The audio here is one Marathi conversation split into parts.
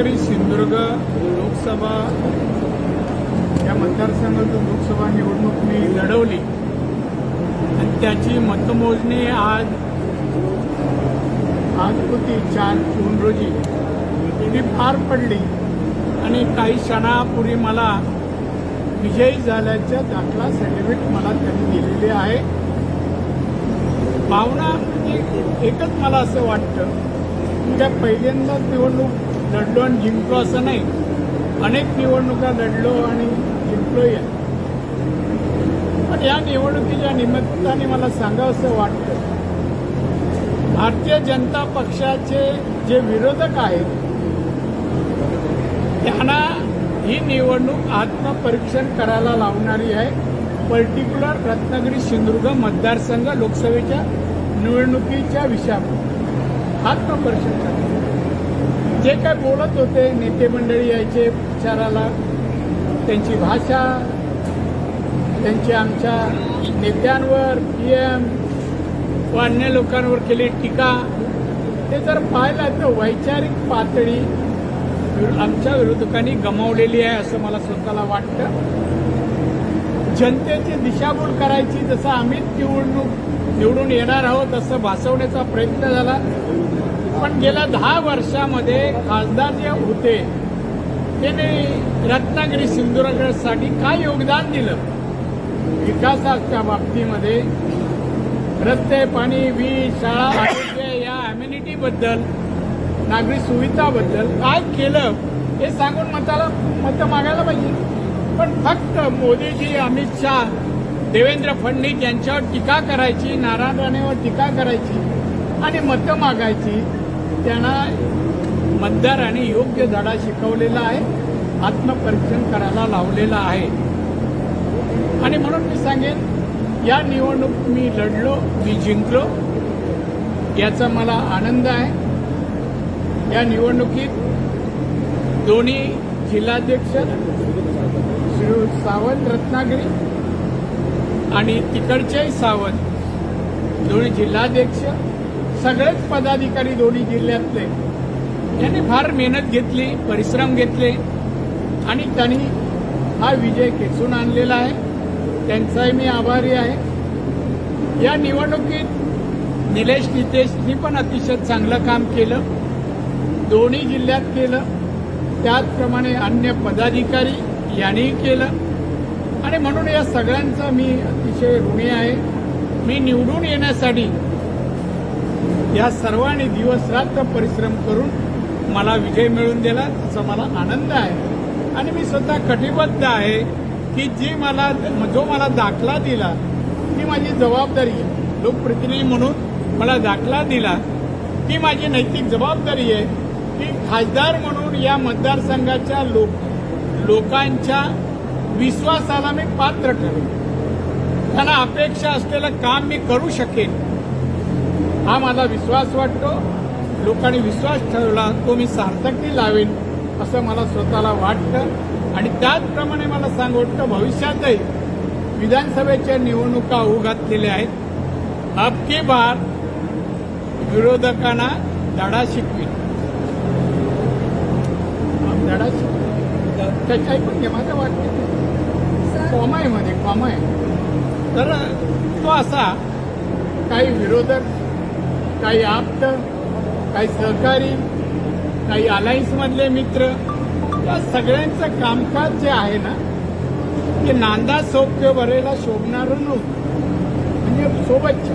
रत्नागिरी सिंधुदुर्ग लोकसभा या मतदारसंघातून लोकसभा निवडणूक मी लढवली. आणि त्याची मतमोजणी आज आज होती चार जून रोजी ती पार पडली. आणि काही क्षणापूर्वी मला विजयी झाल्याच्या दाखला सर्टिफिकेट मला त्यांनी दिलेले आहे. भावना म्हणजे एकच मला असं वाटतं. की पहिल्यांदाच निवडणूक लढलो आणि जिंकलो असं नाही. अनेक निवडणुका लढलो आणि जिंकलोही आहे. पण या निवडणुकीच्या निमित्ताने मला सांगावं असं वाटतं भारतीय जनता पक्षाचे जे विरोधक आहेत त्यांना ही निवडणूक आत्मपरीक्षण करायला लावणारी आहे. पर्टिक्युलर रत्नागिरी सिंधुदुर्ग मतदारसंघ लोकसभेच्या निवडणुकीच्या विषयावर. आत्मपरीक्षण करा जे काय बोलत होते नेते मंडळी यायचे प्रचाराला त्यांची भाषा त्यांची आमच्या नेत्यांवर पी एम व अन्य लोकांवर केली टीका. ते जर पाहिलं तर वैचारिक पातळी आमच्या विरोधकांनी गमावलेली आहे असं मला स्वतःला वाटतं. जनतेची दिशाभूल करायची जसं आम्ही निवडणूक निवडून येणार आहोत असं भासवण्याचा प्रयत्न झाला. पण गेल्या दहा वर्षामध्ये खासदार जे होते त्याने रत्नागिरी सिंधुदुर्गसाठी काय योगदान दिलं? विकासाच्या बाबतीमध्ये रस्ते पाणी वीज शाळा आरोग्य या अम्युनिटीबद्दल नागरी सुविधाबद्दल काय केलं हे सांगून मताला मतं मागायला पाहिजे. पण फक्त मोदीजी अमित शाह देवेंद्र फडणवीस यांच्यावर टीका करायची नारायण राणेवर टीका करायची आणि मतं मागायची. त्यांना मतदाराने योग्य धडा शिकवलेला आहे आत्मपरीक्षण करायला लावलेला आहे. आणि म्हणून मी सांगेन या निवडणूक मी लढलो मी जिंकलो याचा मला आनंद आहे. या निवडणुकीत दोन्ही जिल्हाध्यक्ष श्री सावंत रत्नागिरी आणि तिकडचेही सावंत दोन्ही जिल्हाध्यक्ष सगळेच पदाधिकारी दोन्ही जिल्ह्यातले. यांनी फार मेहनत घेतली परिश्रम घेतले आणि त्यांनी हा विजय खेचून आणलेला आहे. त्यांचाही मी आभारी आहे. या निवडणुकीत निलेश नितेशनी पण अतिशय चांगलं काम केलं. दोन्ही जिल्ह्यात केलं. त्याचप्रमाणे अन्य पदाधिकारी यांनीही केलं. आणि म्हणून या सगळ्यांचा मी अतिशय ऋणी आहे. मी निवडून येण्यासाठी या सर्वांनी दिवस रात्र परिश्रम करून मला विजय मिळवून दिला त्याचा मला आनंद आहे. आणि मी स्वतः कटिबद्ध आहे की जी मला जो मला दाखला दिला ती माझी जबाबदारी आहे. लोकप्रतिनिधी म्हणून मला दाखला दिला ती माझी नैतिक जबाबदारी आहे. की खासदार म्हणून या मतदारसंघाच्या लोक लोकांच्या विश्वासाला मी पात्र ठरेन. त्यांना अपेक्षा असलेलं काम मी करू शकेन. हा माझा विश्वास वाटतो. लोकांनी विश्वास ठेवला तो मी सार्थकी लावेन असं मला स्वतःला वाटतं. आणि त्याचप्रमाणे मला सांग वाटतं भविष्यातही विधानसभेच्या निवडणुका होऊ घातलेल्या आहेत. अबकी बार विरोधकांना धडा शिकवी धडा शिकवी त्याच्याही पण माझं वाटतं कॉमायमध्ये कॉमाय. तर तो असा काही विरोधक काही आप्त काही सहकारी काही अलायन्समधले मित्र या सगळ्यांचं कामकाज जे आहे ना ते नांदा सौख्य भरेला शोभणार नव्हतं. म्हणजे सोबतचे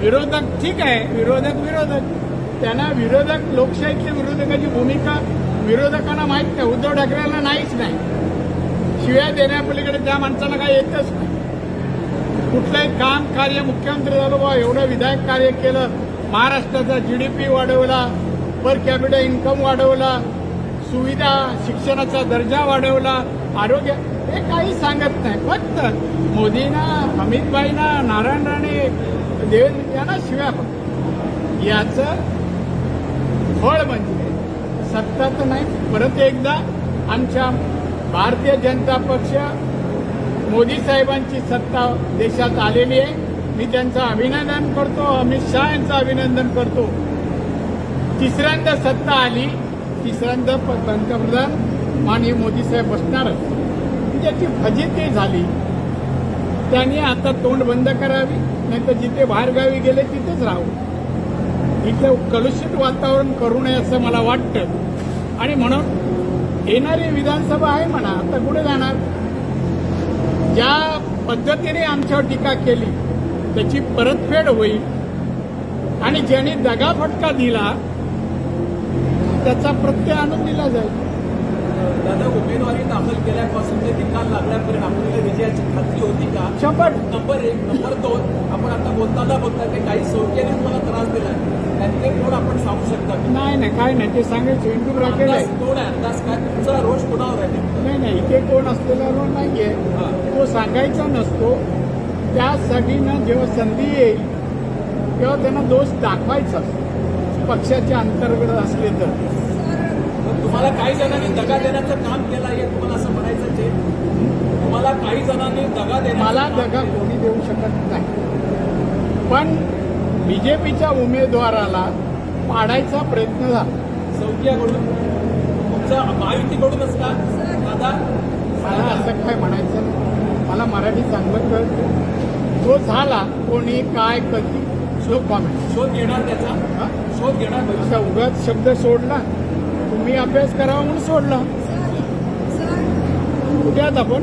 विरोधक ठीक आहे विरोधक विरोधक. त्यांना विरोधक लोकशाहीतल्या विरोधकाची भूमिका विरोधकांना माहीत नाही उद्धव ठाकरेंना नाहीच नाही. शिव्या देण्यापलीकडे त्या माणसाला काय येतच नाही. कुठलंही काम कार्य मुख्यमंत्री झालो बा एवढं विधायक कार्य केलं महाराष्ट्राचा जी डी पी वाढवला पर कॅपिटल इन्कम वाढवला सुविधा शिक्षणाचा दर्जा वाढवला आरोग्य हे काही सांगत नाही. फक्त मोदींना अमितभाईना नारायण राणे देवेंद्र यांना शिव्या फक्त. याचं फळ म्हणजे सत्ता तर नाही परत एकदा आमच्या भारतीय जनता पक्ष मोदी साहेबांची सत्ता देशात आलेली आहे. मी त्यांचं अभिनंदन करतो अमित शहा यांचं अभिनंदन करतो. तिसऱ्यांदा सत्ता आली तिसऱ्यांदा पंतप्रधान माननीय मोदी साहेब बसणारच ज्याची म्हणजे फजिती झाली. त्यांनी आता तोंड बंद करावी नाही तर जिथे बाहेरगावी गेले तिथेच राहू इथं कलुषित वातावरण करू नये असं मला वाटतं. आणि म्हणून येणारी विधानसभा आहे म्हणा आता कुठे जाणार? ज्या पद्धतीने आमच्यावर टीका केली त्याची परतफेड होईल. आणि ज्यांनी दगाफटका दिला त्याचा प्रत्यय आणून दिला जाईल. दादा उमेदवारी दाखल केल्यापासून ते निकाल लागल्यापर्यंत आपल्याला विजयाची खात्री होती का? शंभर. नंबर एक नंबर दोन आपण आता बोलताना बोलता ते काही सोडकेने तुम्हाला त्रास दिला त्यांचे कोण आपण सांगू शकता नाही नाही काय नाही ते सांगायचं इंटू ब्रॅकेट आहे कोण आहे? अंदाज काय? तुमचा रोष कोणावर आहे? नाही नाही इथे कोण असलेला रोल नाहीये. तो सांगायचा नसतो. त्यासाठी ना जेव्हा संधी येईल तेव्हा त्यांना दोष दाखवायचा. पक्षाच्या अंतर्गत असले तर. तुम्हाला काही जणांनी दगा देण्याचं काम केलं आहे तुम्हाला असं म्हणायचं आहे? तुम्हाला काही जणांनी दगा देण्याचं मला दगा. कोणी देऊ शकत नाही. पण बीजेपीच्या उमेदवाराला पाडायचा प्रयत्न झाला. चौकीकडून तुमच्या महायुतीकडूनच का? दादा? मला असं काय म्हणायचं? नाही. मला मराठी चांगलं कळतं. तो झाला कोणी काय कधी शो कॉमेंट शोध घेणार त्याचा? शोध घेणार. असा उगाच शब्द सोडला. तुम्ही अभ्यास करावा म्हणून सोडला. आहात आपण?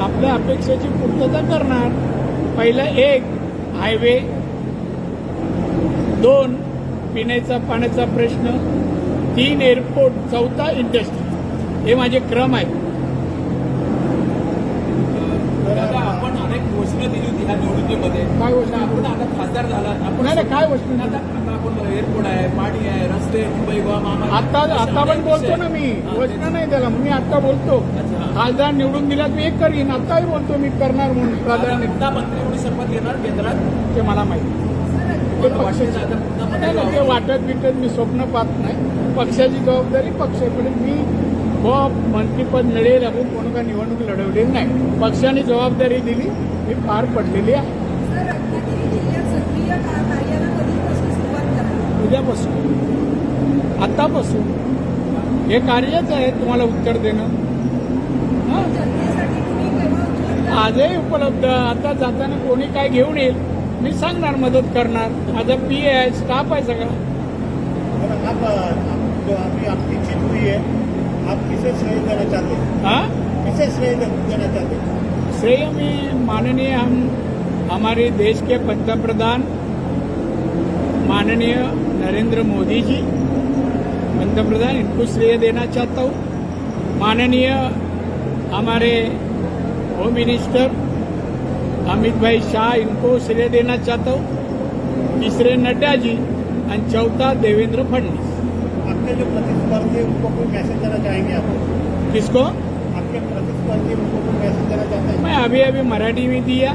आपल्या अपेक्षेची पूर्तता करणार. पहिलं एक हायवे दोन पिण्याचा पाण्याचा प्रश्न तीन एअरपोर्ट चौथा इंडस्ट्री हे माझे क्रम आहेत. आपण अनेक घोषणा दिली होती ह्या निवडणुकीमध्ये. काय घोषणा? आपण आता खासदार झालात. आपण काय गोष्टी? आता आता आपण एअरपोर्ट आहे पाणी आहे रस्ते मुंबई गोवा महामार्ग. आता आता पण बोलतो ना मी. घोषणा नाही त्याला. मी आता बोलतो. खासदार निवडून दिल्यात मी एक करीन. आताही बोलतो मी करणार म्हणून. आता प्राधान्य पुन्हा मंत्री म्हणून शपथ घेणार केंद्रात? ते मला माहिती ते वाटतं बिटत मी स्वप्न पाहत नाही. पक्षाची जबाबदारी पक्षाकडे. मी व मंत्रीपद मिळेल आपण कोण का निवडणूक लढवलेली नाही. पक्षाने जबाबदारी दिली मी पार पडलेली आहे. उद्यापासून. आतापासून. हे कार्यच आहे तुम्हाला उत्तर देणं. हा? आजही उपलब्ध. आता जाताना कोणी काय घेऊन येईल? मी सांगणार मदत करणार. माझा पी आहे स्टाफ आहे सगळा. है? हैं? हा हैं? श्रेय में माननीय हम हमारे देश के पंतप्रधान माननीय नरेंद्र मोदी जी पंतप्रधान इनको श्रेय देना चाहता हूँ। माननीय हमारे होम मिनिस्टर अमित भाई शाह इनको श्रेय देना चाहता हूँ। तीसरे नड्डा जी और चौथा देवेंद्र फडणवीस। आपके जो प्रतिस्पर्धी उनको कोई मैसेज देना चाहेंगे आप? किसको? आपके प्रतिस्पर्धी उनको कोई मैसेज देना चाहते हैं? मैं अभी अभी मराठी में दिया।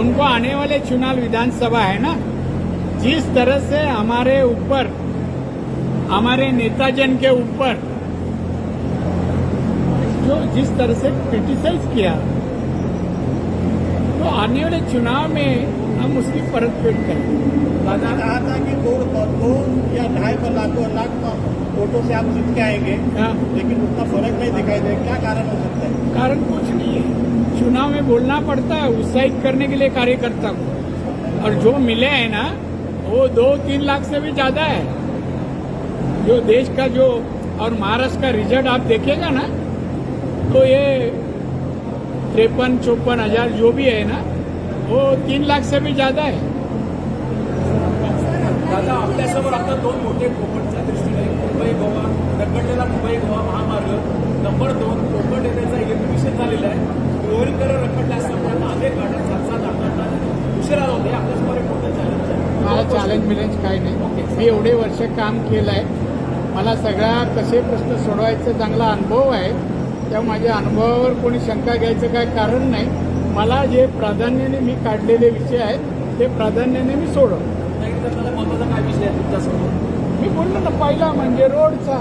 उनको आने वाले चुनाव विधानसभा है ना? जिस तरह से हमारे ऊपर हमारे नेताजन के ऊपर जो जिस तरह से क्रिटिसाइज किया तो आने वाले चुनाव में हम उसकी परतफेड करेंगे दादा कहा था कि दो दो या ढाई पर लाखों लाख वोटों से आप जीत के आएँगे। हाँ। लेकिन उतना फ़र्क नहीं दिखाई दे क्या कारण हो सकता है? कारण कुछ नहीं है। चुनाव में बोलना पड़ता है उत्साहित करने के लिए कार्यकर्ता को। और जो मिले हैं ना वो दो तीन लाख से भी ज़्यादा है। जो देश का जो और महाराष्ट्र का रिज़ल्ट आप देखेगा ना तो ये तिरपन चौपन हजार जो भी है ना वो तीन लाख से भी ज्यादा है। दादा आपल्यासमोर आता दोन मोठे कोकणच्या दृष्टीने मुंबई गोवा रखडलेला मुंबई गोवा महामार्ग नंबर दोन कोकण येण्याचा इलेक्ट्रिफिकेशन झालेलं आहे. रोहरीकडे रखडल्या असताना अनेक गाड्या सात सात आठ आठ उशिरा होते आपल्यासमोर एक मोठं चॅलेंज आहे. मला चॅलेंज मिलेंज काही नाही. मी एवढे वर्ष काम केलं आहे मला सगळ्या कसे प्रश्न सोडवायचा चांगला अनुभव आहे. त्या माझ्या अनुभवावर कोणी शंका घ्यायचं काय कारण नाही. मला जे प्राधान्याने मी काढलेले विषय आहेत ते प्राधान्याने मी सोडव महत्त्वाचा काय विषय आहे तुमच्यासमोर मी बोललो ना पहिला म्हणजे रोडचा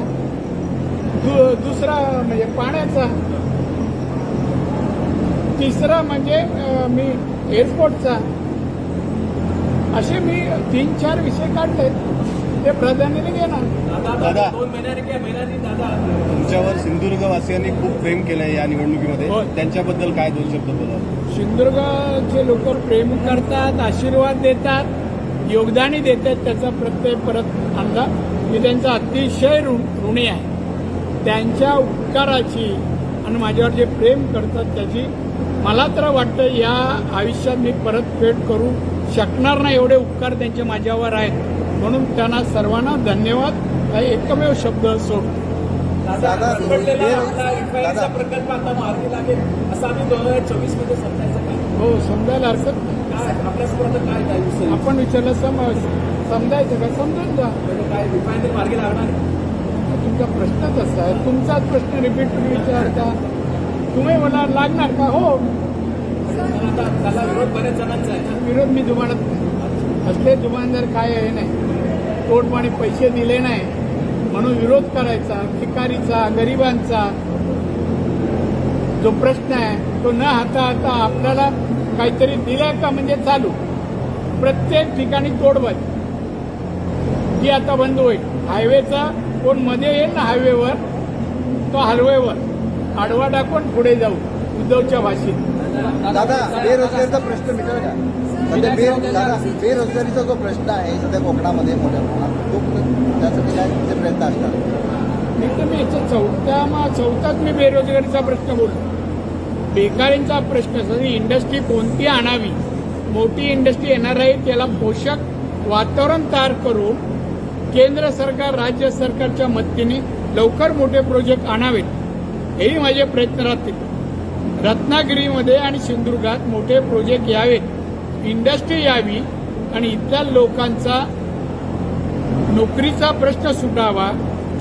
दु दुसरा म्हणजे पाण्याचा. तिसरा म्हणजे मी एअरपोर्टचा असे मी तीन चार विषय काढले ते प्राधान्याने घेणार. दादा दोन महिन्याने तुमच्यावर सिंधुदुर्गवासियांनी खूप प्रेम केलंय या निवडणुकीमध्ये. हो. त्यांच्याबद्दल काय दोन शब्द बोला सिंधुदुर्गचे लोक प्रेम करतात आशीर्वाद देतात योगदानही देतात. त्याचा प्रत्यय परत आणला. मी त्यांचा अतिशय ऋण ऋणी आहे. त्यांच्या उपकाराची आणि माझ्यावर जे प्रेम करतात त्याची मला तर वाटतं या आयुष्यात मी परतफेड करू शकणार नाही. एवढे उपकार त्यांचे माझ्यावर आहेत. म्हणून त्यांना सर्वांना धन्यवाद. हा एकमेव शब्द सोडतो दादा हे- दादा. प्रकल्प आता मार्गी लागेल असं आम्ही दोन हजार चोवीसमध्ये समजायचं का? हो समजायला हरकत. काय आपल्यासमोर आता काय काय आपण विचारलं समज समजायचं का? समजून जा काय रिफायनरी मार्गी लागणार तुमचा प्रश्नच असा आहे. तुमचाच प्रश्न रिपीट तुम्ही विचारता. तुम्ही मला लागणार का? हो. त्याला विरोध बऱ्याच जणांचा आहे विरोध मी जुमानत नाही असले जुमानदार काय आहे नाही. तोडपाणी पैसे दिले नाही म्हणून विरोध करायचा भिकारीचा गरिबांचा. जो प्रश्न आहे तो न हाताळता आपल्याला काहीतरी दिलंय का म्हणजे चालू. प्रत्येक ठिकाणी तोडबंद. ती आता बंद होईल. हायवेचा कोणमध्ये येईल ना हायवेवर? तो हायवेवर. आडवा टाकून पुढे जाऊ. उद्धवच्या भाषेत. दादा बेरोजगारीचा प्रश्न मिटेल सध्या दादा बेरोजगारीचा जो प्रश्न आहे सध्या कोकणामध्ये मोठ्या प्रमाणात तो त्यासाठी काय तुमचे प्रयत्न असणार मी तर मी याच्या चौथ्या मा चौथ्यात मी बेरोजगारीचा प्रश्न बोललो. बेकारींचा प्रश्न सगळी इंडस्ट्री कोणती आणावी? मोठी इंडस्ट्री येणार आहे त्याला पोषक वातावरण तयार करून केंद्र सरकार राज्य सरकारच्या मदतीने लवकर मोठे प्रोजेक्ट आणावेत. हेही माझे प्रयत्न राहतील. रत्नागिरीमध्ये आणि सिंधुदुर्गात मोठे प्रोजेक्ट यावेत. इंडस्ट्री यावी आणि इथल्या लोकांचा नोकरीचा प्रश्न सुटावा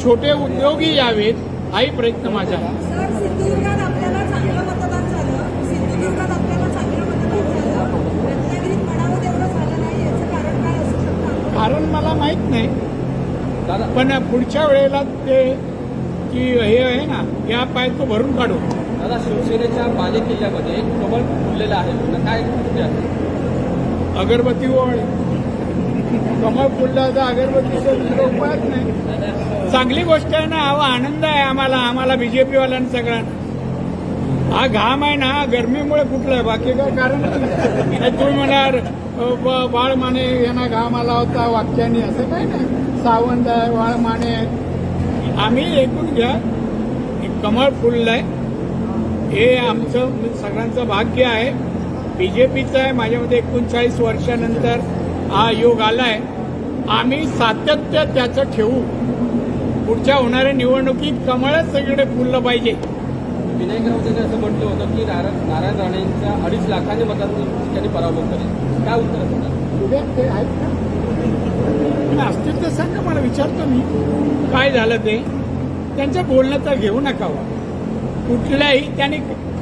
छोटे उद्योगी यावेत हाही प्रयत्न माझा आहे. सर सिंधुदुर्गात आपल्याला चांगलं मतदान झालं. सिंधुदुर्गात आपल्याला चांगलं मतदान झालं. रत्नागिरीत म्हणावं तेवढं झालं नाही याचं कारण काय असू शकतं? कारण मला माहीत नाही. पण पुढच्या वेळेला ते की हे आहे ना या पाय तो भरून काढू. दादा शिवसेनेच्या बाले किल्ल्यामध्ये कमळ फुललेलं आहे. काय अगरबत्ती ओळ कमळ फुलला तर अगरबत्तीचा दुसरा उपायच नाही. चांगली गोष्ट आहे ना हा आनंद आहे आम्हाला आम्हाला बीजेपीवाल्यांना सगळ्यांना. हा घाम आहे ना हा गरमीमुळे फुटलाय बाकी काय कारण तुम्ही म्हणाल बाळ माने यांना घाम आला होता वाक्याने असं काय नाही. सावंत आहे बाळ माने आम्ही ऐकून घ्या कमळ फुललंय. हे आमचं म्हणजे सगळ्यांचं भाग्य आहे. बीजेपीचं आहे माझ्यामध्ये एकोणचाळीस वर्षानंतर हा योग आलाय. आम्ही सातत्य त्याचं ठेवू. पुढच्या होणाऱ्या निवडणुकीत कमळच सगळीकडे फुललं पाहिजे. विनायक राऊतांनी असं म्हटलं होतं की नारायण नारायण राणेंच्या अडीच लाखांनी मतांनी त्यांनी पराभव करेल. काय उत्तर आणि असतील तर सांगा मला विचारतो मी. काय झालं ते? त्यांच्या बोलण्याचा घेऊ नका. कुठल्याही त्यांनी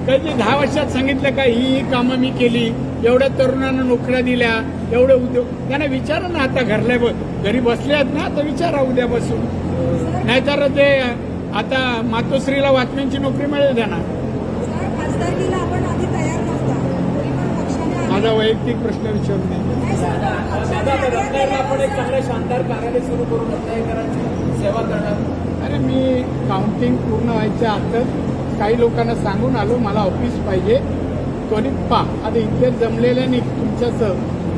कधी दहा वर्षात सांगितलं का ही ही कामं मी केली एवढ्या तरुणांना नोकऱ्या दिल्या एवढे उद्योग त्यांना विचारा ना आता घरल्या घरी बसले आहेत ना आता विचारा उद्यापासून नाहीतर ते आता मातोश्रीला बातम्यांची नोकरी मिळेल त्यांना. माझा वैयक्तिक प्रश्न विचारू नये आपण एक चांगलं शानदार कार्यालय सुरू करून सेवा करणार काउंटिंग पूर्ण व्हायच्या आतच काही लोकांना सांगून आलो मला ऑफिस पाहिजे. त्वरित पा आता इथे जमलेल्या नाही तुमच्यासह.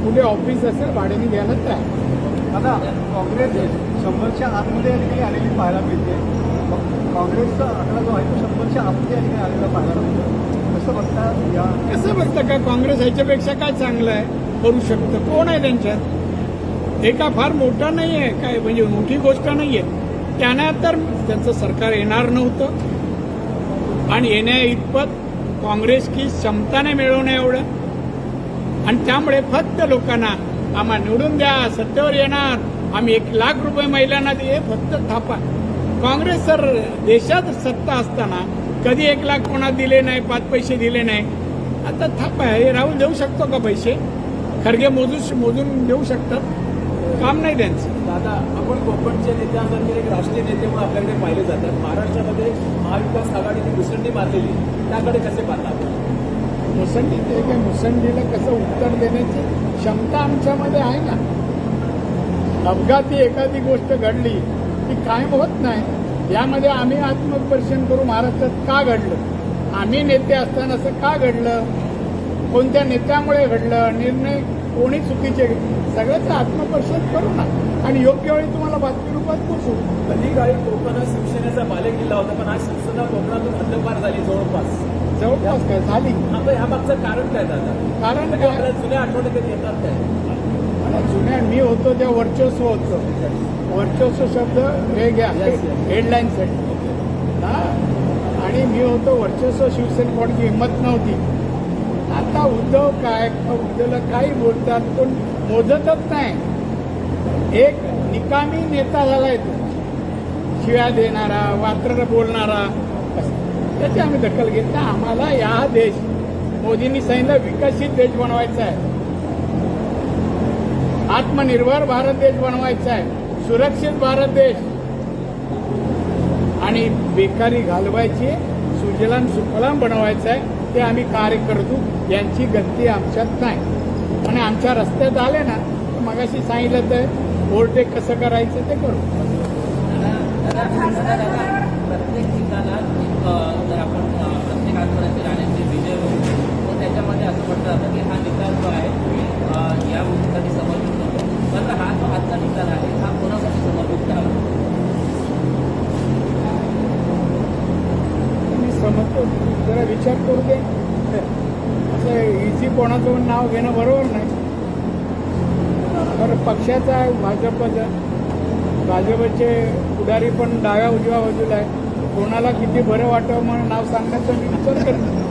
कुठे ऑफिस असेल भाड्याने घ्यायला तयार. आता काँग्रेस शंभरच्या आतमध्ये या ठिकाणी आलेली पाहायला मिळते. काँग्रेसचा आकडा जो आहे तो शंभरच्या आतमध्ये या ठिकाणी आलेला पाहायला मिळतो. कसं बघता या? कसं बघतं का? काँग्रेस ह्याच्यापेक्षा काय चांगलं आहे? करू शकतं. कोण आहे त्यांच्यात? हे का फार मोठा नाही आहे. काय म्हणजे मोठी गोष्ट नाही आहे. त्यांना तर त्यांचं सरकार येणार नव्हतं. आणि येण्या इतपत काँग्रेस की क्षमता नाही मिळवणं एवढं. आणि त्यामुळे फक्त लोकांना आम्हा निवडून द्या सत्तेवर येणार. आम्ही एक लाख रुपये महिलांना दे फक्त थापा. काँग्रेस तर देशात सत्ता असताना कधी एक लाख कोणा दिले नाही पाच पैसे दिले नाही. आता थापा हे राहुल देऊ शकतो का पैसे? खरगे मोजू मोजून देऊ शकतात. काम नाही त्यांचं. दादा आपण कोकणचे नेते एक राष्ट्रीय नेते म्हणून आपल्याकडे पाहिले जातात. महाराष्ट्रामध्ये महाविकास आघाडीने मुसंडी मारलेली. त्याकडे कसे पाहतात? मुसंडी ते काय मुसंडीला कसं उत्तर देण्याची क्षमता आमच्यामध्ये आहे ना? अपघाती एखादी गोष्ट घडली ती कायम होत नाही. यामध्ये आम्ही आत्मपरीक्षण करू महाराष्ट्रात का घडलं? आम्ही नेते असताना असं का घडलं? कोणत्या नेत्यामुळे घडलं? निर्णय कोणी चुकीचे? सगळ्याचं आत्मपरीक्षण करू ना आणि योग्य वेळी तुम्हाला बातमी रूपात पोचू. कधी काळी कोकण हा शिवसेनेचा बालेकिल्ला होता पण आज शिवसेना कोकणातून हद्दपार झाली जवळपास. जवळपास काय? झाली. आता ह्या मागचं कारण काय दादा? कारण म्हणजे काय? आपल्या जुन्या आठवणी कधी येतात काय? जुन्या मी होतो त्या वर्चस्व होतं. वर्चस्व शब्द हे घ्या. हेडलाईन साठी हा? आणि मी होतो वर्चस्व शिवसेना कोणाची हिंमत नव्हती. आता उद्धव काय उद्धवला काही बोलतात पण मोजतच नाही. एक निकामी नेता झालाय तो. शिव्या देणारा वात्र बोलणारा असं. त्याची आम्ही दखल घेतला आम्हाला या देश मोदींनी सांगितलं विकसित देश बनवायचा आहे. आत्मनिर्भर भारत देश बनवायचा आहे. सुरक्षित भारत देश. आणि बेकारी घालवायची सुजलाम सुफलाम बनवायचं आहे. ते आम्ही कार्य करतो यांची गती आमच्यात नाही. आणि आमच्या रस्त्यात आले ना तर मगाशी सांगितलं तर ओव्हरटेक कसं करायचं ते करू. प्रत्येक ठिकाणात एक, अ, जर आपण प्रत्येक आठवड्याचे राहण्याचे विजय होतो तर त्याच्यामध्ये असं म्हटलं जातं की हा निकाल जो आहे या गोष्टीसाठी समर्पित होतो. पण हा जो आजचा निकाल आहे हा कोणासाठी समर्पित करावा? समजतो जरा विचार करू दे. असं इझी कोणाचं नाव घेणं बरोबर नाही. तर पक्षाचा आहे भाजपचा. भाजपचे पुढारी पण डाव्या उजव्या बाजूला आहे. कोणाला किती बरं वाटावं म्हणून नाव सांगण्याचा मी विचार करतो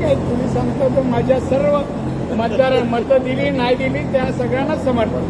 काय तुम्ही सांगता तर माझ्या सर्व मतदार मतं दिली नाही दिली त्या सगळ्यांनाच समर्थन